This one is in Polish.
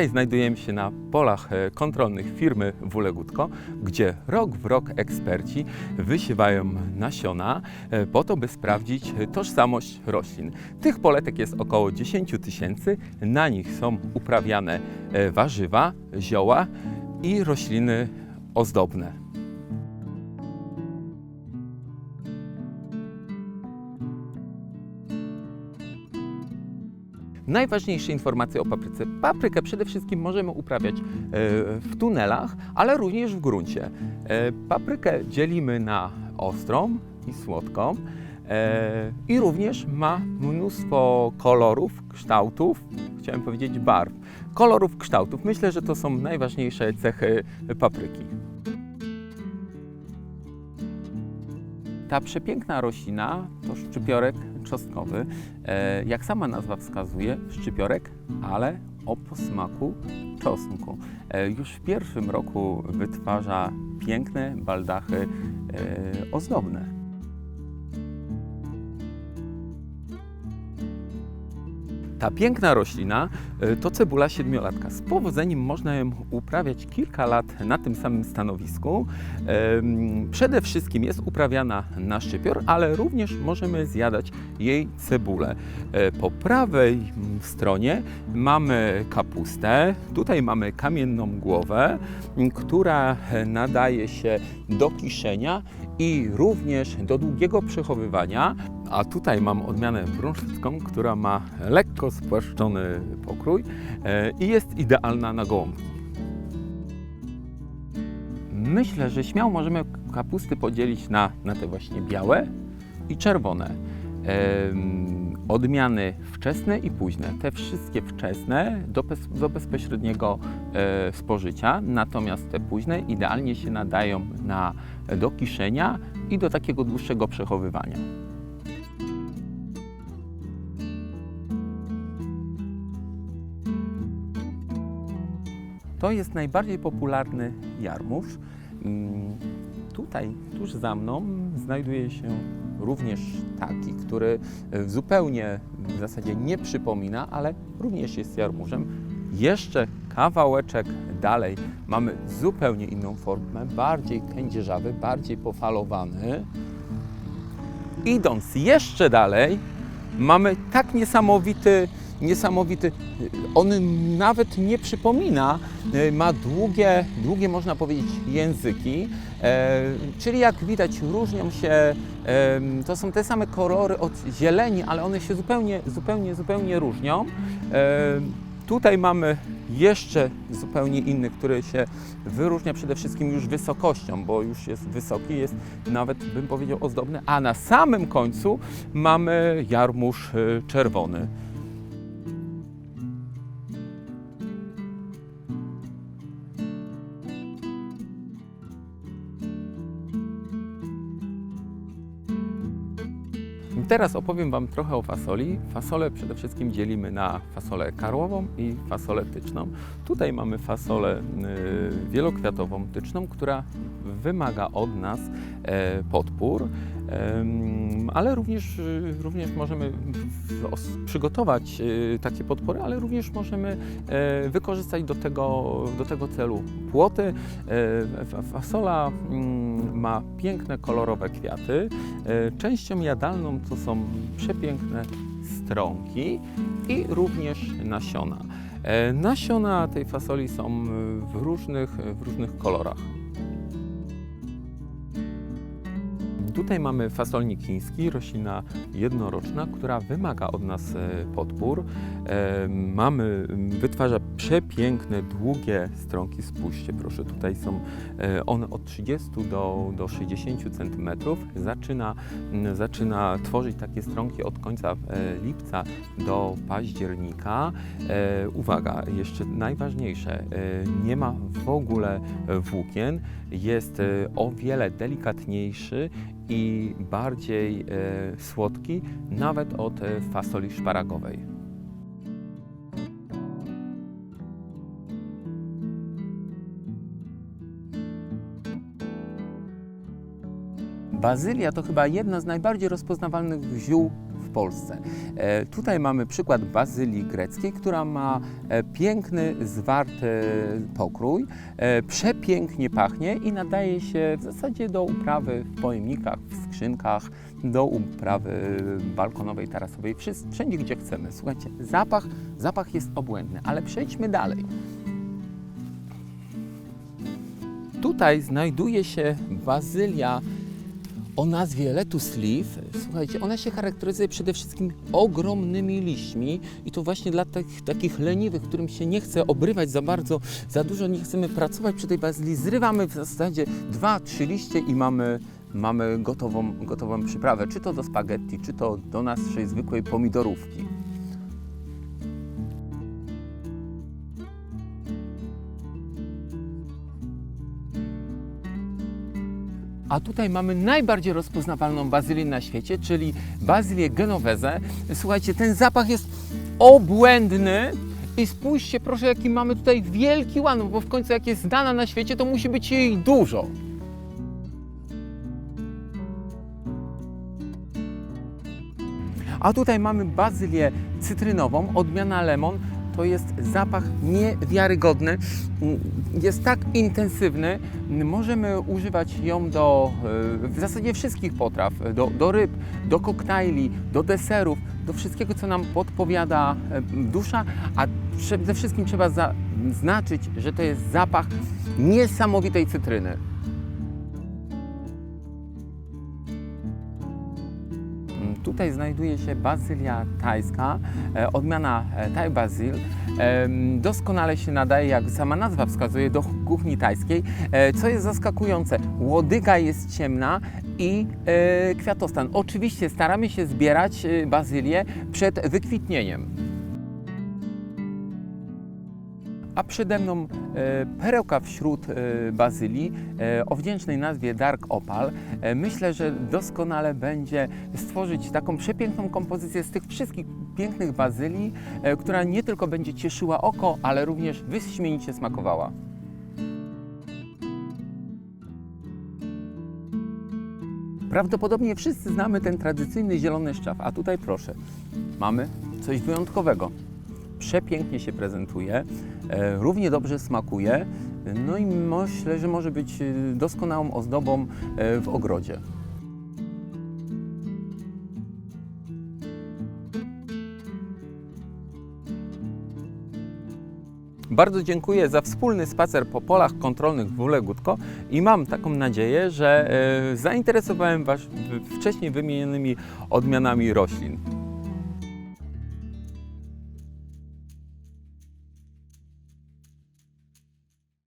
Dzisiaj znajdujemy się na polach e, kontrolnych firmy Wulegutko, gdzie rok w rok eksperci wysiewają nasiona e, po to, by sprawdzić tożsamość roślin. Tych poletek jest około 10 tysięcy, na nich są uprawiane e, warzywa, zioła i rośliny ozdobne. Najważniejsze informacje o papryce. Paprykę przede wszystkim możemy uprawiać e, w tunelach, ale również w gruncie. E, Paprykę dzielimy na ostrą i słodką e, i również ma mnóstwo kolorów, kształtów, chciałem powiedzieć barw. Kolorów, kształtów. Myślę, że to są najważniejsze cechy papryki. Ta przepiękna roślina to szczypiorek czosnkowy. E, jak sama nazwa wskazuje, szczypiorek, ale o posmaku czosnku. E, już w pierwszym roku wytwarza piękne baldachy e, ozdobne. Ta piękna roślina e, to cebula siedmiolatka. Z powodzeniem można ją uprawiać kilka lat na tym samym stanowisku. Przede wszystkim jest uprawiana na szczypior, ale również możemy zjadać jej cebulę. E, Po prawej mm, stronie mamy kapustę, tutaj mamy kamienną głowę, która e, nadaje się do kiszenia i również do długiego przechowywania. A tutaj mam odmianę brunszycką, która ma lekko spłaszczony pokrój e, i jest idealna na gołąbki. Myślę, że śmiało możemy kapusty podzielić na, na te właśnie białe i czerwone. Odmiany wczesne i późne. Te wszystkie wczesne do, bez, do bezpośredniego e, spożycia, natomiast te późne idealnie się nadają na, do kiszenia i do takiego dłuższego przechowywania. To jest najbardziej popularny jarmuż. Mm, Tutaj, tuż za mną, znajduje się również taki, który zupełnie w zasadzie nie przypomina, ale również jest jarmużem. Jeszcze kawałeczek dalej mamy zupełnie inną formę, bardziej kędzierzawy, bardziej pofalowany. Idąc jeszcze dalej, mamy tak niesamowity, niesamowity, on nawet nie przypomina, e, ma długie, długie można powiedzieć języki, e, czyli jak widać różnią się, to są te same kolory od zieleni, ale one się zupełnie, zupełnie, zupełnie różnią. E, Tutaj mamy jeszcze zupełnie inny, który się wyróżnia przede wszystkim już wysokością, bo już jest wysoki, jest nawet bym powiedział ozdobny, a na samym końcu mamy jarmuż czerwony. Teraz opowiem Wam trochę o fasoli. Fasolę przede wszystkim dzielimy na fasolę karłową i fasolę tyczną. Tutaj mamy fasolę y, wielokwiatową tyczną, która wymaga od nas e, podpór, ale również, y, również możemy przygotować y, takie podpory, ale również możemy e, wykorzystać do tego, do tego celu płoty. E, fa- Fasola mm, ma piękne, kolorowe kwiaty. E, Częścią jadalną to są przepiękne strąki i również nasiona. E, Nasiona tej fasoli są e, w różnych, w różnych kolorach. Tutaj mamy fasolnik chiński, roślina jednoroczna, która wymaga od nas e, podpór. E, Mamy, wytwarza przepiękne, długie stronki. Spójrzcie proszę, tutaj są e, one od 30 do, do 60 cm. Zaczyna, zaczyna tworzyć takie stronki od końca lipca do października. Uwaga, jeszcze najważniejsze, nie ma w ogóle włókien, jest o wiele delikatniejszy i bardziej e, słodki, nawet od e, fasoli szparagowej. Bazylia to chyba jedna z najbardziej rozpoznawalnych ziół w Polsce. E, tutaj mamy przykład bazylii greckiej, która ma e, piękny, zwarty pokrój, e, przepięknie pachnie i nadaje się w zasadzie do uprawy w pojemnikach, w skrzynkach, do uprawy balkonowej, tarasowej, wszędzie, gdzie chcemy. Słuchajcie, zapach, zapach jest obłędny, ale przejdźmy dalej. Tutaj znajduje się bazylia o nazwie Lettuce Leaf. Słuchajcie, ona się charakteryzuje przede wszystkim ogromnymi liśćmi i to właśnie dla tych, takich leniwych, którym się nie chce obrywać za bardzo, za dużo nie chcemy pracować przy tej bazylii. Zrywamy w zasadzie dwa, trzy liście i mamy, mamy gotową, gotową przyprawę, czy to do spaghetti, czy to do naszej zwykłej pomidorówki. A tutaj mamy najbardziej rozpoznawalną bazylię na świecie, czyli bazylię genovese. Słuchajcie, ten zapach jest obłędny. I spójrzcie proszę, jaki mamy tutaj wielki łan, bo w końcu jak jest znana na świecie, to musi być jej dużo. A tutaj mamy bazylię cytrynową, odmiana lemon. To jest zapach niewiarygodny. Jest tak intensywny, możemy używać ją do e, w zasadzie wszystkich potraw, do, do ryb, do koktajli, do deserów, do wszystkiego, co nam podpowiada e, dusza, a przede wszystkim trzeba zaznaczyć, że to jest zapach niesamowitej cytryny. Tutaj znajduje się bazylia tajska, e, odmiana e, Thai Basil. Doskonale się nadaje, jak sama nazwa wskazuje, do kuchni tajskiej. E, Co jest zaskakujące, łodyga jest ciemna i kwiatostan. Oczywiście staramy się zbierać bazylię przed wykwitnieniem. A przede mną e, perełka wśród e, bazylii e, o wdzięcznej nazwie Dark Opal. Myślę, że doskonale będzie stworzyć taką przepiękną kompozycję z tych wszystkich pięknych bazylii, która nie tylko będzie cieszyła oko, ale również wyśmienicie smakowała. Prawdopodobnie wszyscy znamy ten tradycyjny zielony szczaw, a tutaj proszę, mamy coś wyjątkowego przepięknie się prezentuje, e, równie dobrze smakuje, no i myślę, że może być e, doskonałą ozdobą e, w ogrodzie. Bardzo dziękuję za wspólny spacer po polach kontrolnych w Wóle Gutko i mam taką nadzieję, że zainteresowałem Was wcześniej wymienionymi odmianami roślin.